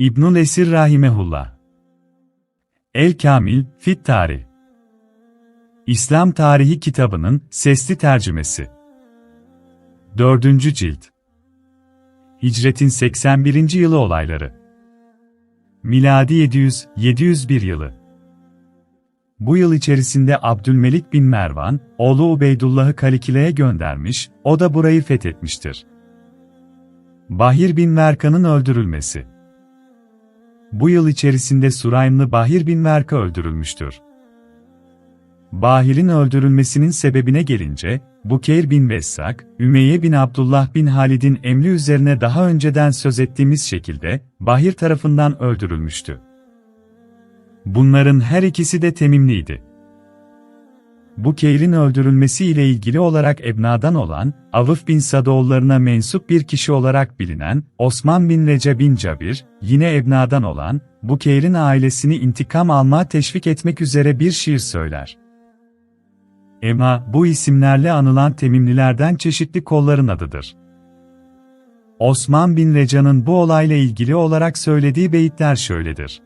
İbnül Esir Rahimehullah El Kamil, Fit Tarih İslam Tarihi kitabının sesli tercümesi 4. Cilt Hicretin 81. yılı olayları Miladi 700, 701 yılı bu yıl içerisinde Abdülmelik bin Mervan, oğlu Ubeydullah'ı Kalikile'ye göndermiş, o da burayı fethetmiştir. Bahir bin Merkan'ın öldürülmesi Bu yıl içerisinde Suraymlı Bahir bin Merka öldürülmüştür. Bahir'in öldürülmesinin sebebine gelince, Bukeyr bin Vessak, Ümeyye bin Abdullah bin Halid'in emri üzerine daha önceden söz ettiğimiz şekilde, Bahir tarafından öldürülmüştü. Bunların her ikisi de temimliydi. Bu Keyr'in öldürülmesi ile ilgili olarak Ebna'dan olan, Avıf bin Sadoğullarına mensup bir kişi olarak bilinen, Osman bin Recep bin Cabir, yine Ebna'dan olan, bu Keyr'in ailesini intikam almaya teşvik etmek üzere bir şiir söyler. Ema, bu isimlerle anılan temimlilerden çeşitli kolların adıdır. Osman bin Reca'nın bu olayla ilgili olarak söylediği beyitler şöyledir.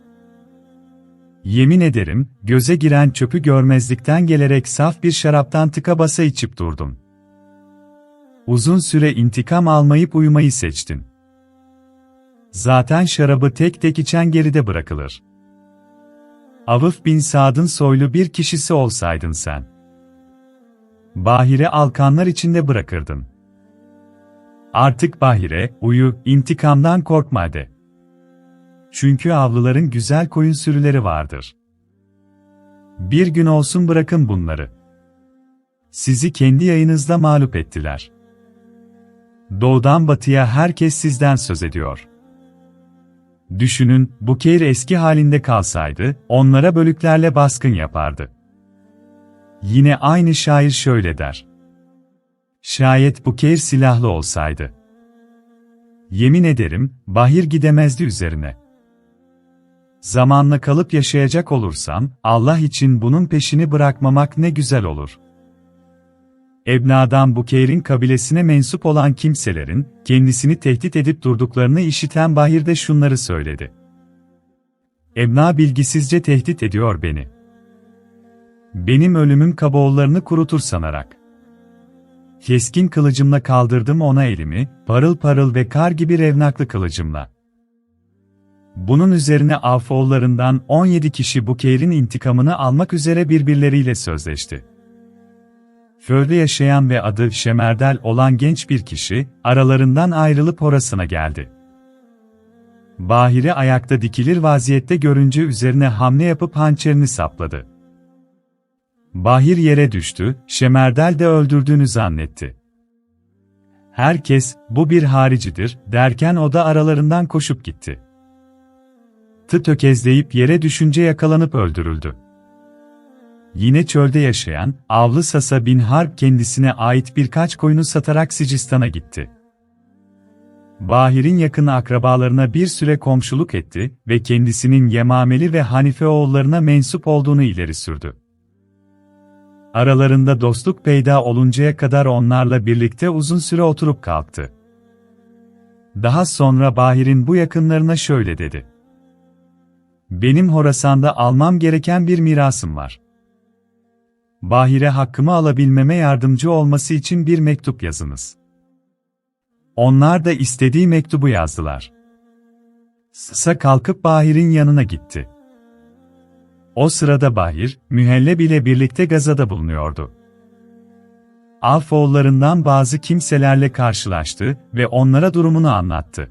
Yemin ederim, göze giren çöpü görmezlikten gelerek saf bir şaraptan tıka basa içip durdum. Uzun süre intikam almayıp uyumayı seçtin. Zaten şarabı tek tek içen geride bırakılır. Avıf bin Sad'ın soylu bir kişisi olsaydın sen. Bahire alkanlar içinde bırakırdın. Artık Bahire, uyu, intikamdan korkma de. Çünkü avlıların güzel koyun sürüleri vardır. Bir gün olsun bırakın bunları. Sizi kendi yayınızda mağlup ettiler. Doğudan batıya herkes sizden söz ediyor. Düşünün, bu Bukeyr eski halinde kalsaydı, onlara bölüklerle baskın yapardı. Yine aynı şair şöyle der. Şayet bu Bukeyr silahlı olsaydı. Yemin ederim, Bahir gidemezdi üzerine. Zamanla kalıp yaşayacak olursam, Allah için bunun peşini bırakmamak ne güzel olur. Ebna'dan Bukeyr'in kabilesine mensup olan kimselerin, kendisini tehdit edip durduklarını işiten Bahir de şunları söyledi. Ebna bilgisizce tehdit ediyor beni. Benim ölümüm kaboğullarını kurutur sanarak. Keskin kılıcımla kaldırdım ona elimi, parıl parıl ve kar gibi revnaklı kılıcımla. Bunun üzerine Afoğullarından 17 kişi bu keyrin intikamını almak üzere birbirleriyle sözleşti. Földe yaşayan ve adı Şemerdel olan genç bir kişi, aralarından ayrılıp orasına geldi. Bahir'i ayakta dikilir vaziyette görünce üzerine hamle yapıp hançerini sapladı. Bahir yere düştü, Şemerdel de öldürdüğünü zannetti. Herkes, bu bir haricidir, derken o da aralarından koşup gitti tı tökezleyip yere düşünce yakalanıp öldürüldü. Yine çölde yaşayan, Avlı Sasa bin Harp kendisine ait birkaç koyunu satarak Sicistan'a gitti. Bahir'in yakın akrabalarına bir süre komşuluk etti ve kendisinin Yemameli ve Hanife oğullarına mensup olduğunu ileri sürdü. Aralarında dostluk peyda oluncaya kadar onlarla birlikte uzun süre oturup kalktı. Daha sonra Bahir'in bu yakınlarına şöyle dedi. Benim Horasan'da almam gereken bir mirasım var. Bahire hakkımı alabilmeme yardımcı olması için bir mektup yazınız. Onlar da istediği mektubu yazdılar. Sa kalkıp Bahir'in yanına gitti. O sırada Bahir, Mühelleb ile birlikte gazada bulunuyordu. Alfoğullarından bazı kimselerle karşılaştı ve onlara durumunu anlattı.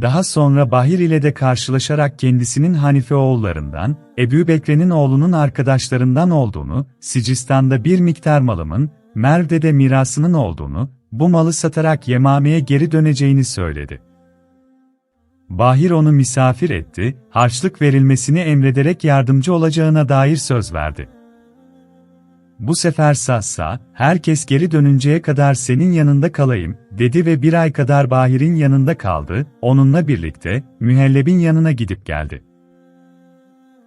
Daha sonra Bahir ile de karşılaşarak kendisinin Hanife oğullarından, Ebu Bekre'nin oğlunun arkadaşlarından olduğunu, Sicistan'da bir miktar malımın, Merv'de de mirasının olduğunu, bu malı satarak Yemame'ye geri döneceğini söyledi. Bahir onu misafir etti, harçlık verilmesini emrederek yardımcı olacağına dair söz verdi. Bu sefer Sassa, herkes geri dönünceye kadar senin yanında kalayım, dedi ve bir ay kadar Bahir'in yanında kaldı, onunla birlikte, Mühelleb'in yanına gidip geldi.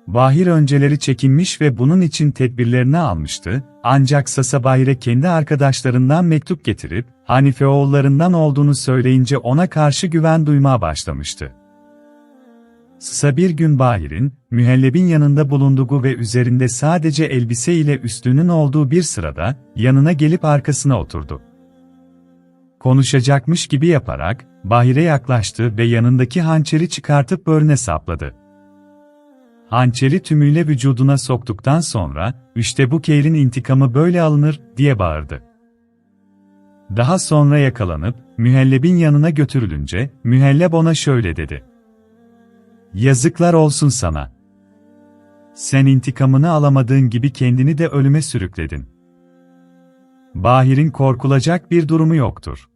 Bahir önceleri çekinmiş ve bunun için tedbirlerini almıştı, ancak Sasa Bahir'e kendi arkadaşlarından mektup getirip, Hanife oğullarından olduğunu söyleyince ona karşı güven duymaya başlamıştı. Sısa bir gün Bahir'in, mühellebin yanında bulunduğu ve üzerinde sadece elbise ile üstünün olduğu bir sırada, yanına gelip arkasına oturdu. Konuşacakmış gibi yaparak, Bahir'e yaklaştı ve yanındaki hançeri çıkartıp böğrüne sapladı. Hançeri tümüyle vücuduna soktuktan sonra, işte bu keyrin intikamı böyle alınır, diye bağırdı. Daha sonra yakalanıp, mühellebin yanına götürülünce, mühelleb ona şöyle dedi. Yazıklar olsun sana. Sen intikamını alamadığın gibi kendini de ölüme sürükledin. Bahir'in korkulacak bir durumu yoktur.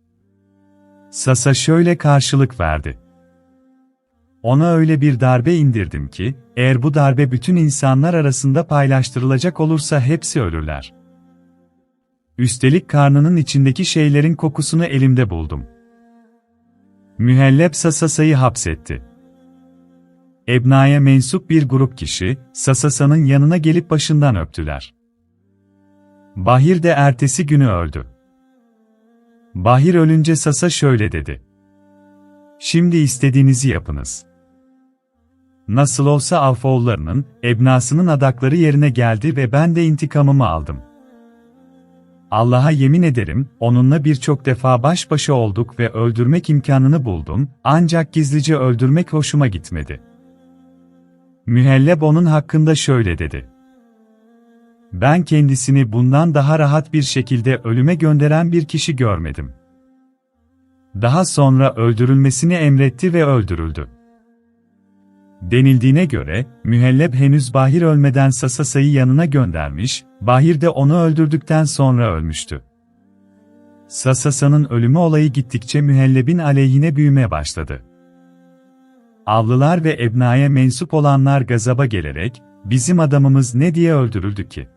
Sasa şöyle karşılık verdi. Ona öyle bir darbe indirdim ki, eğer bu darbe bütün insanlar arasında paylaştırılacak olursa hepsi ölürler. Üstelik karnının içindeki şeylerin kokusunu elimde buldum. Mühellep Sasasa'yı hapsetti. Ebna'ya mensup bir grup kişi, Sasasa'nın yanına gelip başından öptüler. Bahir de ertesi günü öldü. Bahir ölünce Sasa şöyle dedi. Şimdi istediğinizi yapınız. Nasıl olsa Avfoğullarının, Ebnasının adakları yerine geldi ve ben de intikamımı aldım. Allah'a yemin ederim, onunla birçok defa baş başa olduk ve öldürmek imkanını buldum, ancak gizlice öldürmek hoşuma gitmedi. Mühelleb onun hakkında şöyle dedi. Ben kendisini bundan daha rahat bir şekilde ölüme gönderen bir kişi görmedim. Daha sonra öldürülmesini emretti ve öldürüldü. Denildiğine göre, Mühelleb henüz Bahir ölmeden Sasasa'yı yanına göndermiş, Bahir de onu öldürdükten sonra ölmüştü. Sasasa'nın ölümü olayı gittikçe Mühelleb'in aleyhine büyümeye başladı. Avlılar ve Ebna'ya mensup olanlar gazaba gelerek, bizim adamımız ne diye öldürüldü ki?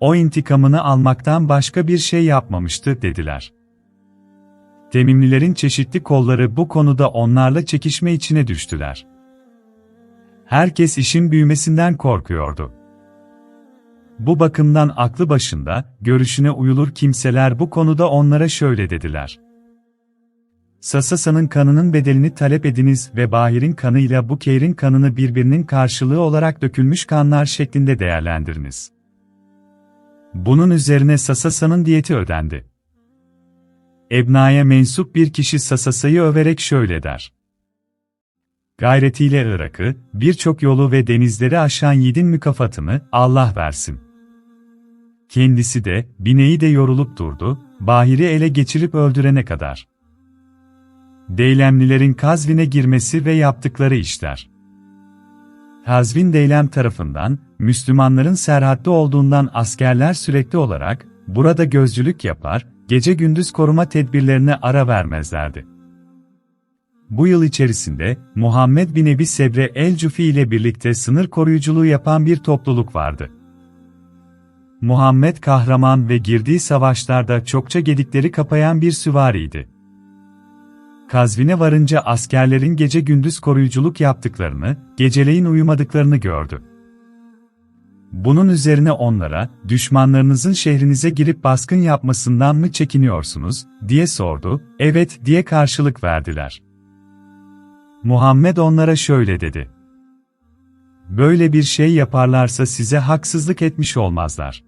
O intikamını almaktan başka bir şey yapmamıştı, dediler. Temimlilerin çeşitli kolları bu konuda onlarla çekişme içine düştüler. Herkes işin büyümesinden korkuyordu. Bu bakımdan aklı başında, görüşüne uyulur kimseler bu konuda onlara şöyle dediler. Sasasa'nın kanının bedelini talep ediniz ve Bahir'in kanıyla bu Keyr'in kanını birbirinin karşılığı olarak dökülmüş kanlar şeklinde değerlendiriniz. Bunun üzerine Sasasa'nın diyeti ödendi. Ebna'ya mensup bir kişi Sasasa'yı överek şöyle der. Gayretiyle Irak'ı, birçok yolu ve denizleri aşan yiğidin mükafatını Allah versin. Kendisi de, bineği de yorulup durdu, Bahir'i ele geçirip öldürene kadar. Deylemlilerin Kazvin'e girmesi ve yaptıkları işler. Kazvin Deylem tarafından, Müslümanların serhatte olduğundan askerler sürekli olarak, burada gözcülük yapar, gece gündüz koruma tedbirlerine ara vermezlerdi. Bu yıl içerisinde, Muhammed bin Ebi Sebre el-Cufi ile birlikte sınır koruyuculuğu yapan bir topluluk vardı. Muhammed kahraman ve girdiği savaşlarda çokça gedikleri kapayan bir süvariydi. Kazvin'e varınca askerlerin gece gündüz koruyuculuk yaptıklarını, geceleyin uyumadıklarını gördü. Bunun üzerine onlara, düşmanlarınızın şehrinize girip baskın yapmasından mı çekiniyorsunuz, diye sordu, evet diye karşılık verdiler. Muhammed onlara şöyle dedi. Böyle bir şey yaparlarsa size haksızlık etmiş olmazlar.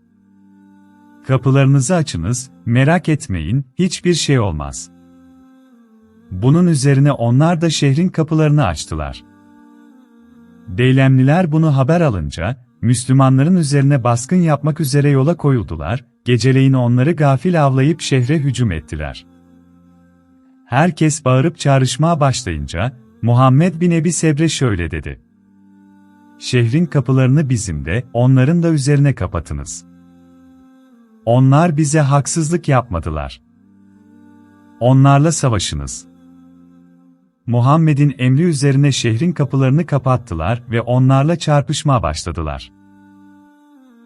Kapılarınızı açınız, merak etmeyin, hiçbir şey olmaz. Bunun üzerine onlar da şehrin kapılarını açtılar. Deylemliler bunu haber alınca, Müslümanların üzerine baskın yapmak üzere yola koyuldular, geceleyin onları gafil avlayıp şehre hücum ettiler. Herkes bağırıp çağrışmaya başlayınca, Muhammed bin Ebi Sebre şöyle dedi. Şehrin kapılarını bizim de, onların da üzerine kapatınız. Onlar bize haksızlık yapmadılar. Onlarla savaşınız. Muhammed'in emri üzerine şehrin kapılarını kapattılar ve onlarla çarpışma başladılar.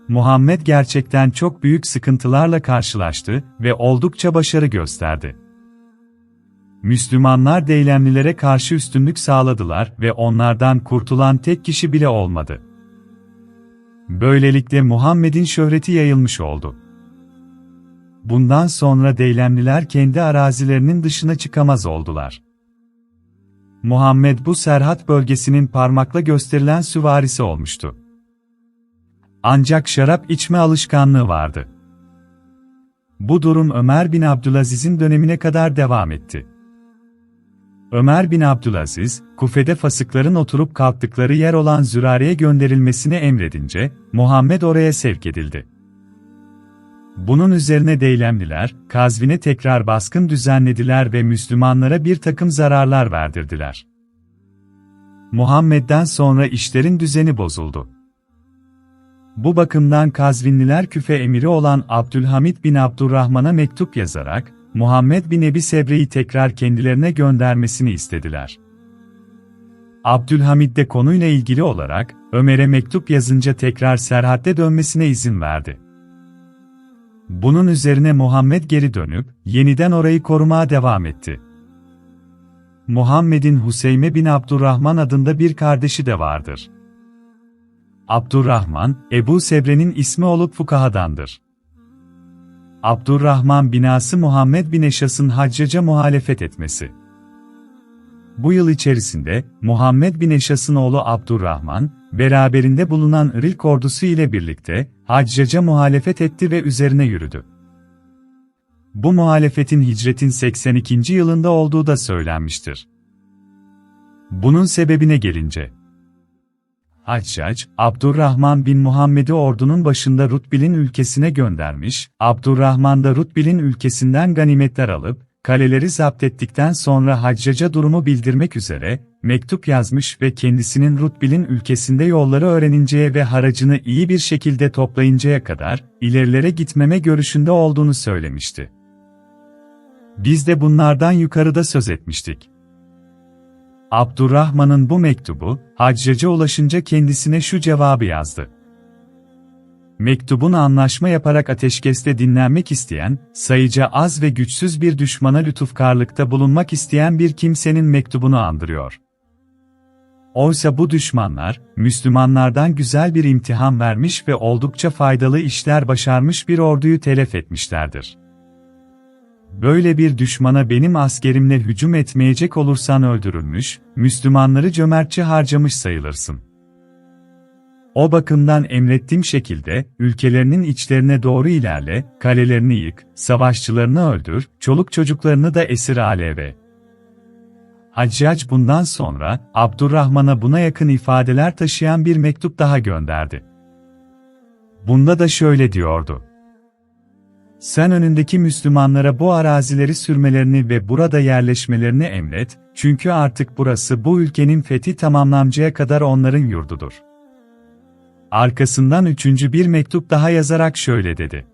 Muhammed gerçekten çok büyük sıkıntılarla karşılaştı ve oldukça başarı gösterdi. Müslümanlar Deylemlilere karşı üstünlük sağladılar ve onlardan kurtulan tek kişi bile olmadı. Böylelikle Muhammed'in şöhreti yayılmış oldu. Bundan sonra Deylemliler kendi arazilerinin dışına çıkamaz oldular. Muhammed bu Serhat bölgesinin parmakla gösterilen süvarisi olmuştu. Ancak şarap içme alışkanlığı vardı. Bu durum Ömer bin Abdülaziz'in dönemine kadar devam etti. Ömer bin Abdülaziz, Kufe'de fasıkların oturup kalktıkları yer olan Zürare'ye gönderilmesini emredince, Muhammed oraya sevk edildi. Bunun üzerine Deylemliler, Kazvin'e tekrar baskın düzenlediler ve Müslümanlara bir takım zararlar verdirdiler. Muhammed'den sonra işlerin düzeni bozuldu. Bu bakımdan Kazvinliler küfe emiri olan Abdülhamit bin Abdurrahman'a mektup yazarak, Muhammed bin Ebi Sebre'yi tekrar kendilerine göndermesini istediler. Abdülhamid de konuyla ilgili olarak, Ömer'e mektup yazınca tekrar Serhat'te dönmesine izin verdi. Bunun üzerine Muhammed geri dönüp, yeniden orayı korumaya devam etti. Muhammed'in Huseyme bin Abdurrahman adında bir kardeşi de vardır. Abdurrahman, Ebu Sebre'nin ismi olup fukahadandır. Abdurrahman binası Muhammed bin Eşas'ın haccaca muhalefet etmesi. Bu yıl içerisinde, Muhammed bin Eşas'ın oğlu Abdurrahman, beraberinde bulunan Rilk ordusu ile birlikte, haccaca muhalefet etti ve üzerine yürüdü. Bu muhalefetin hicretin 82. yılında olduğu da söylenmiştir. Bunun sebebine gelince, Haccac, Abdurrahman bin Muhammed'i ordunun başında Rutbil'in ülkesine göndermiş, Abdurrahman da Rutbil'in ülkesinden ganimetler alıp, kaleleri zapt ettikten sonra Haccac'a durumu bildirmek üzere, mektup yazmış ve kendisinin Rutbil'in ülkesinde yolları öğreninceye ve haracını iyi bir şekilde toplayıncaya kadar, ilerilere gitmeme görüşünde olduğunu söylemişti. Biz de bunlardan yukarıda söz etmiştik. Abdurrahman'ın bu mektubu, Haccac'a ulaşınca kendisine şu cevabı yazdı. Mektubun anlaşma yaparak ateşkeste dinlenmek isteyen, sayıca az ve güçsüz bir düşmana lütufkarlıkta bulunmak isteyen bir kimsenin mektubunu andırıyor. Oysa bu düşmanlar, Müslümanlardan güzel bir imtihan vermiş ve oldukça faydalı işler başarmış bir orduyu telef etmişlerdir. Böyle bir düşmana benim askerimle hücum etmeyecek olursan öldürülmüş, Müslümanları cömertçe harcamış sayılırsın. O bakımdan emrettiğim şekilde, ülkelerinin içlerine doğru ilerle, kalelerini yık, savaşçılarını öldür, çoluk çocuklarını da esir aleve. Haccac bundan sonra, Abdurrahman'a buna yakın ifadeler taşıyan bir mektup daha gönderdi. Bunda da şöyle diyordu. Sen önündeki Müslümanlara bu arazileri sürmelerini ve burada yerleşmelerini emret, çünkü artık burası bu ülkenin fethi tamamlancaya kadar onların yurdudur. Arkasından üçüncü bir mektup daha yazarak şöyle dedi.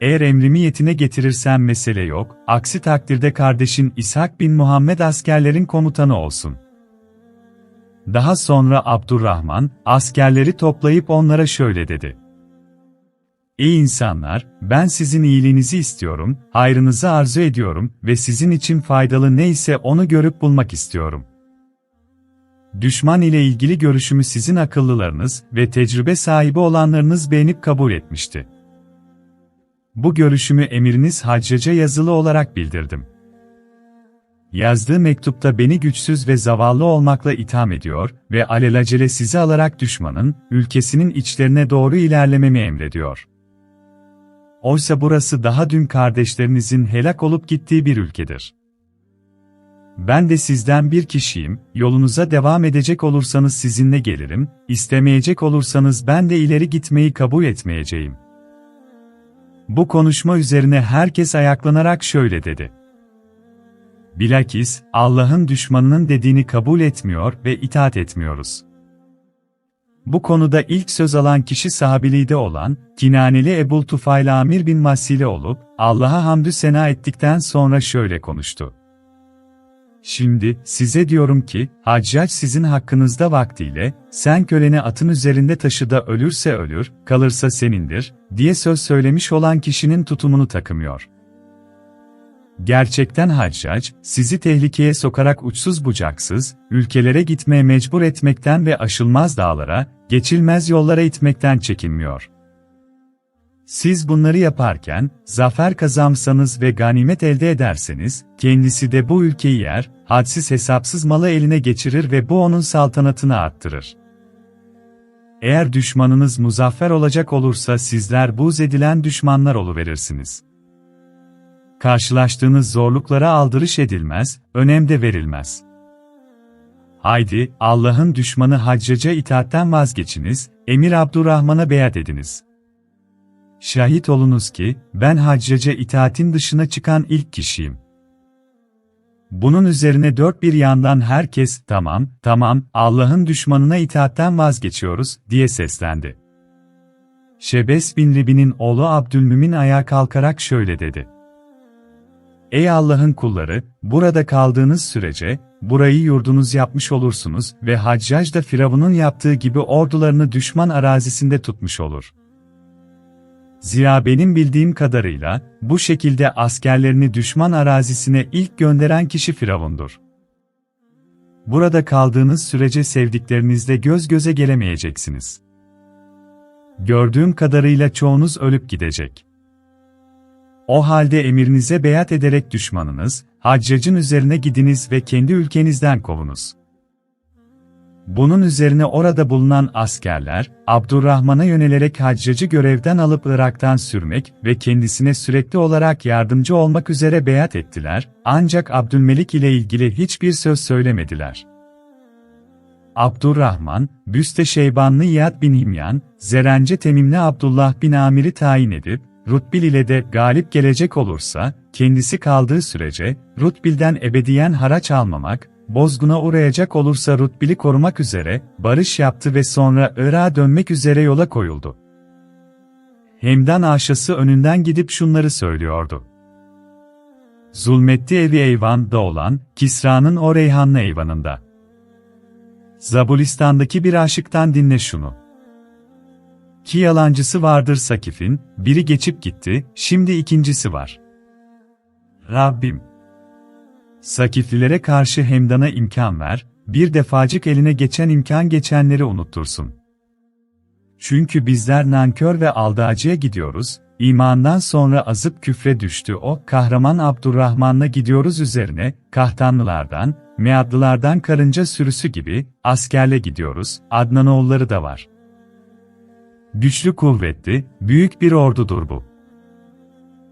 Eğer emrimi yetine getirirsen mesele yok, aksi takdirde kardeşin İshak bin Muhammed askerlerin komutanı olsun. Daha sonra Abdurrahman, askerleri toplayıp onlara şöyle dedi. Ey insanlar, ben sizin iyiliğinizi istiyorum, hayrınızı arzu ediyorum ve sizin için faydalı neyse onu görüp bulmak istiyorum. Düşman ile ilgili görüşümü sizin akıllılarınız ve tecrübe sahibi olanlarınız beğenip kabul etmişti. Bu görüşümü emiriniz Haccaca yazılı olarak bildirdim. Yazdığı mektupta beni güçsüz ve zavallı olmakla itham ediyor ve alelacele sizi alarak düşmanın, ülkesinin içlerine doğru ilerlememi emrediyor. Oysa burası daha dün kardeşlerinizin helak olup gittiği bir ülkedir. Ben de sizden bir kişiyim, yolunuza devam edecek olursanız sizinle gelirim, istemeyecek olursanız ben de ileri gitmeyi kabul etmeyeceğim. Bu konuşma üzerine herkes ayaklanarak şöyle dedi. Bilakis, Allah'ın düşmanının dediğini kabul etmiyor ve itaat etmiyoruz. Bu konuda ilk söz alan kişi sahabiliğde olan, Kinaneli Ebul Tufayl Amir bin Masile olup, Allah'a hamdü sena ettikten sonra şöyle konuştu. Şimdi, size diyorum ki, Haccac sizin hakkınızda vaktiyle, sen köleni atın üzerinde taşı da ölürse ölür, kalırsa senindir, diye söz söylemiş olan kişinin tutumunu takımıyor. Gerçekten Haccac, sizi tehlikeye sokarak uçsuz bucaksız, ülkelere gitmeye mecbur etmekten ve aşılmaz dağlara, geçilmez yollara itmekten çekinmiyor. Siz bunları yaparken, zafer kazansanız ve ganimet elde ederseniz, kendisi de bu ülkeyi yer, hadsiz hesapsız malı eline geçirir ve bu onun saltanatını arttırır. Eğer düşmanınız muzaffer olacak olursa sizler buz edilen düşmanlar oluverirsiniz. Karşılaştığınız zorluklara aldırış edilmez, önem de verilmez. Haydi, Allah'ın düşmanı Haccaca itaatten vazgeçiniz, Emir Abdurrahman'a beyat ediniz. Şahit olunuz ki, ben Haccaca itaatin dışına çıkan ilk kişiyim. Bunun üzerine dört bir yandan herkes, tamam, tamam, Allah'ın düşmanına itaatten vazgeçiyoruz, diye seslendi. Şebes bin Ribi'nin oğlu Abdülmümin ayağa kalkarak şöyle dedi. Ey Allah'ın kulları, burada kaldığınız sürece, burayı yurdunuz yapmış olursunuz ve Haccac da Firavun'un yaptığı gibi ordularını düşman arazisinde tutmuş olur. Zira benim bildiğim kadarıyla, bu şekilde askerlerini düşman arazisine ilk gönderen kişi Firavundur. Burada kaldığınız sürece sevdiklerinizle göz göze gelemeyeceksiniz. Gördüğüm kadarıyla çoğunuz ölüp gidecek. O halde emirinize beyat ederek düşmanınız, Haccac'ın üzerine gidiniz ve kendi ülkenizden kovunuz. Bunun üzerine orada bulunan askerler, Abdurrahman'a yönelerek Haccac'ı görevden alıp Irak'tan sürmek ve kendisine sürekli olarak yardımcı olmak üzere beyat ettiler, ancak Abdülmelik ile ilgili hiçbir söz söylemediler. Abdurrahman, Büste Şeybanlı Yad bin Himyan, Zerence Temimli Abdullah bin Amir'i tayin edip, Rutbil ile de galip gelecek olursa, kendisi kaldığı sürece, Rutbil'den ebediyen haraç almamak, bozguna uğrayacak olursa Rutbil'i korumak üzere, barış yaptı ve sonra Irak'a dönmek üzere yola koyuldu. Hemdan aşası önünden gidip şunları söylüyordu. Zulmetti evi eyvanda olan, Kisra'nın o reyhanlı eyvanında. Zabulistan'daki bir aşıktan dinle şunu. Ki yalancısı vardır Sakif'in, biri geçip gitti, şimdi ikincisi var. Rabbim! Sakiflilere karşı Hemdan'a imkan ver, bir defacık eline geçen imkan geçenleri unuttursun. Çünkü bizler nankör ve aldacıya gidiyoruz, imandan sonra azıp küfre düştü o, kahraman Abdurrahman'la gidiyoruz üzerine, kahtanlılardan, meadlılardan karınca sürüsü gibi, askerle gidiyoruz, Adnanoğulları da var. Güçlü kuvvetli, büyük bir ordudur bu.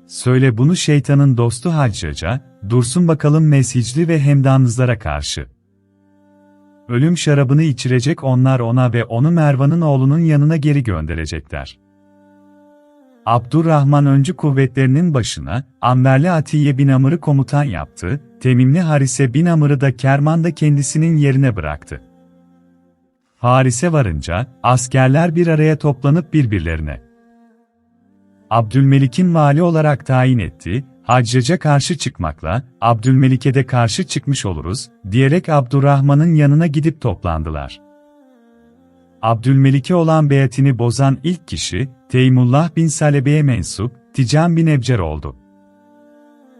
Söyle bunu şeytanın dostu Haccaca, dursun bakalım mesicli ve hemdanızlara karşı. Ölüm şarabını içirecek onlar ona ve onu Mervan'ın oğlunun yanına geri gönderecekler. Abdurrahman öncü kuvvetlerinin başına, Amberli Atiye bin Amr'ı komutan yaptı, Temimli Harise bin Amr'ı da Kerman'da kendisinin yerine bıraktı. Haris'e varınca, askerler bir araya toplanıp birbirlerine, Abdülmelik'in vali olarak tayin etti, Haccac'a karşı çıkmakla, Abdülmelik'e de karşı çıkmış oluruz, diyerek Abdurrahman'ın yanına gidip toplandılar. Abdülmelik'e olan beyatini bozan ilk kişi, Teymullah bin Salebe'ye mensup, Tican bin Ebcer oldu.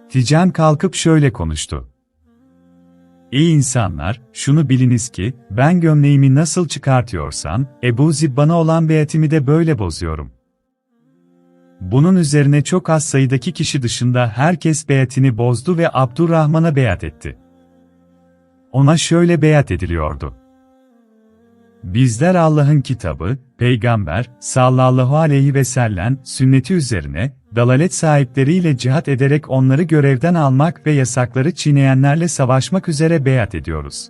Tican kalkıp şöyle konuştu. İyi insanlar, şunu biliniz ki, ben gömleğimi nasıl çıkartıyorsam, Ebu Zibban'a olan beyatimi de böyle bozuyorum. Bunun üzerine çok az sayıdaki kişi dışında herkes beyatini bozdu ve Abdurrahman'a beyat etti. Ona şöyle beyat ediliyordu. Bizler Allah'ın kitabı, peygamber, sallallahu aleyhi ve sellem, sünneti üzerine, dalalet sahipleriyle cihat ederek onları görevden almak ve yasakları çiğneyenlerle savaşmak üzere beyat ediyoruz.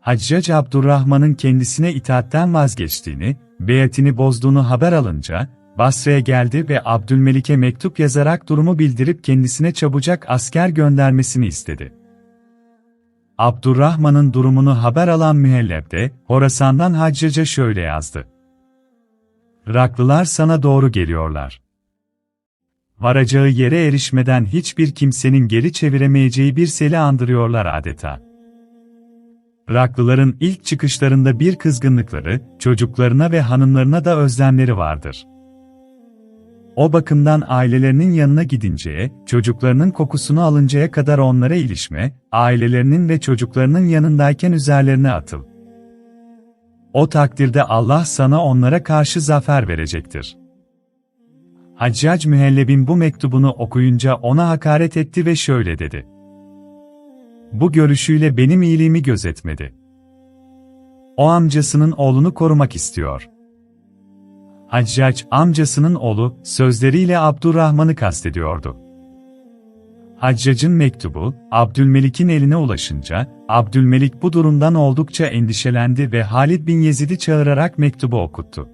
Haccac Abdurrahman'ın kendisine itaatten vazgeçtiğini, beyatini bozduğunu haber alınca, Basra'ya geldi ve Abdülmelik'e mektup yazarak durumu bildirip kendisine çabucak asker göndermesini istedi. Abdurrahman'ın durumunu haber alan Mühelleb de, Horasan'dan Haccac'a şöyle yazdı. Iraklılar sana doğru geliyorlar. Varacağı yere erişmeden hiçbir kimsenin geri çeviremeyeceği bir seli andırıyorlar adeta. Iraklıların ilk çıkışlarında bir kızgınlıkları, çocuklarına ve hanımlarına da özlemleri vardır. O bakımdan ailelerinin yanına gidinceye, çocuklarının kokusunu alıncaya kadar onlara ilişme, ailelerinin ve çocuklarının yanındayken üzerlerine atıl. O takdirde Allah sana onlara karşı zafer verecektir. Haccac Mühelleb'in bu mektubunu okuyunca ona hakaret etti ve şöyle dedi. Bu görüşüyle benim iyiliğimi gözetmedi. O amcasının oğlunu korumak istiyor. Haccac, amcasının oğlu, sözleriyle Abdurrahman'ı kastediyordu. Haccac'ın mektubu, Abdülmelik'in eline ulaşınca, Abdülmelik bu durumdan oldukça endişelendi ve Halid bin Yezid'i çağırarak mektubu okuttu.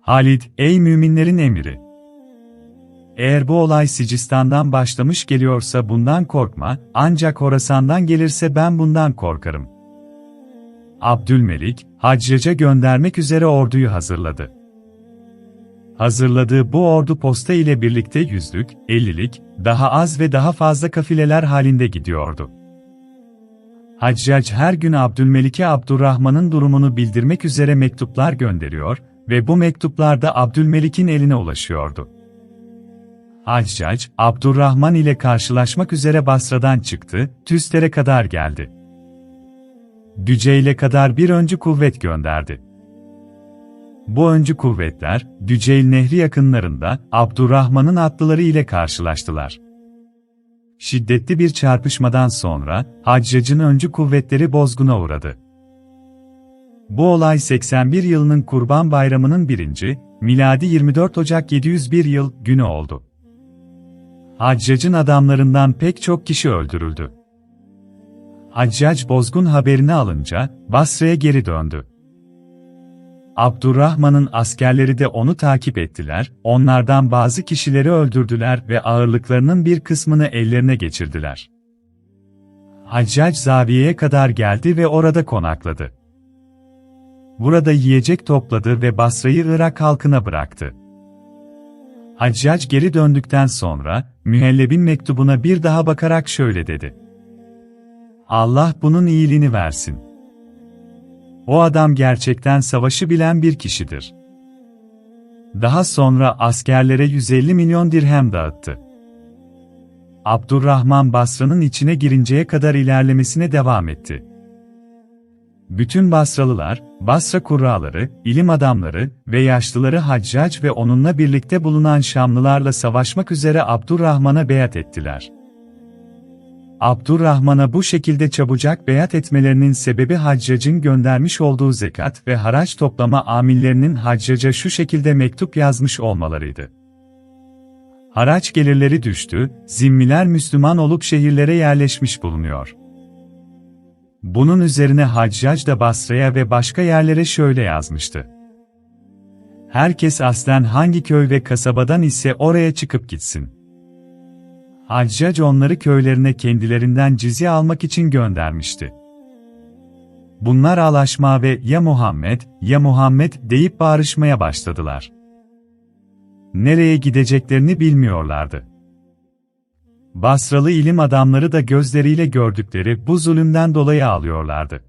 Halid, ey müminlerin emiri! Eğer bu olay Sicistan'dan başlamış geliyorsa bundan korkma, ancak Horasan'dan gelirse ben bundan korkarım. Abdülmelik, Haccac'a göndermek üzere orduyu hazırladı. Hazırladığı bu ordu posta ile birlikte yüzlük, ellilik, daha az ve daha fazla kafileler halinde gidiyordu. Haccac her gün Abdülmelik'e Abdurrahman'ın durumunu bildirmek üzere mektuplar gönderiyor ve bu mektuplar da Abdülmelik'in eline ulaşıyordu. Haccac, Abdurrahman ile karşılaşmak üzere Basra'dan çıktı, Tüster'e kadar geldi. Düceyle kadar bir öncü kuvvet gönderdi. Bu öncü kuvvetler, Düceyl Nehri yakınlarında Abdurrahman'ın atlıları ile karşılaştılar. Şiddetli bir çarpışmadan sonra Haccac'ın öncü kuvvetleri bozguna uğradı. Bu olay 81 yılının Kurban Bayramı'nın birinci, miladi 24 Ocak 701 yıl günü oldu. Haccac'ın adamlarından pek çok kişi öldürüldü. Haccac bozgun haberini alınca Basra'ya geri döndü. Abdurrahman'ın askerleri de onu takip ettiler, onlardan bazı kişileri öldürdüler ve ağırlıklarının bir kısmını ellerine geçirdiler. Haccac zaviyeye kadar geldi ve orada konakladı. Burada yiyecek topladı ve Basra'yı Irak halkına bıraktı. Haccac geri döndükten sonra, Mühelleb'in mektubuna bir daha bakarak şöyle dedi. Allah bunun iyiliğini versin. O adam gerçekten savaşı bilen bir kişidir. Daha sonra askerlere 150 milyon dirhem dağıttı. Abdurrahman Basra'nın içine girinceye kadar ilerlemesine devam etti. Bütün Basralılar, Basra kurraları, ilim adamları ve yaşlıları Haccac ve onunla birlikte bulunan Şamlılarla savaşmak üzere Abdurrahman'a beyat ettiler. Abdurrahman'a bu şekilde çabucak beyat etmelerinin sebebi Haccac'ın göndermiş olduğu zekat ve haraç toplama amillerinin Haccac'a şu şekilde mektup yazmış olmalarıydı. Haraç gelirleri düştü, zimmiler Müslüman olup şehirlere yerleşmiş bulunuyor. Bunun üzerine Haccac da Basra'ya ve başka yerlere şöyle yazmıştı. Herkes aslen hangi köy ve kasabadan ise oraya çıkıp gitsin. Haccac onları köylerine kendilerinden cizye almak için göndermişti. Bunlar alaşma ve ya Muhammed, ya Muhammed deyip bağırışmaya başladılar. Nereye gideceklerini bilmiyorlardı. Basralı ilim adamları da gözleriyle gördükleri bu zulümden dolayı ağlıyorlardı.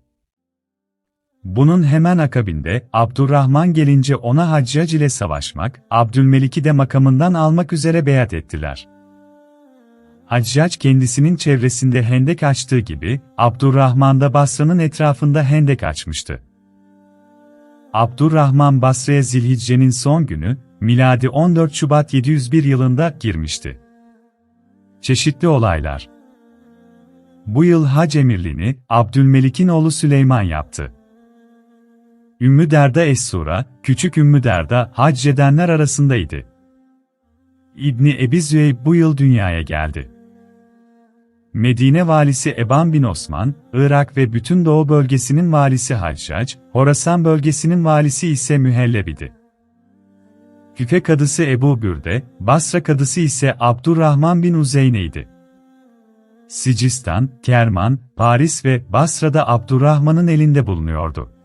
Bunun hemen akabinde Abdurrahman gelince ona Haccac ile savaşmak, Abdülmelik'i de makamından almak üzere beyat ettiler. Haccac kendisinin çevresinde hendek açtığı gibi, Abdurrahman da Basra'nın etrafında hendek açmıştı. Abdurrahman Basra'ya Zilhicce'nin son günü, miladi 14 Şubat 701 yılında girmişti. Çeşitli olaylar Bu yıl hac emirliğini Abdülmelik'in oğlu Süleyman yaptı. Ümmü Derda Es-Sura, küçük Ümmü Derda, hac edenler arasındaydı. İbni Ebi Züeyb bu yıl dünyaya geldi. Medine valisi Eban bin Osman, Irak ve bütün Doğu bölgesinin valisi Haccac, Horasan bölgesinin valisi ise Mühellebi'di. Küfe kadısı Ebu Bürde, Basra kadısı ise Abdurrahman bin Uzeyne'ydi. Sicistan, Kerman, Paris ve Basra'da Abdurrahman'ın elinde bulunuyordu.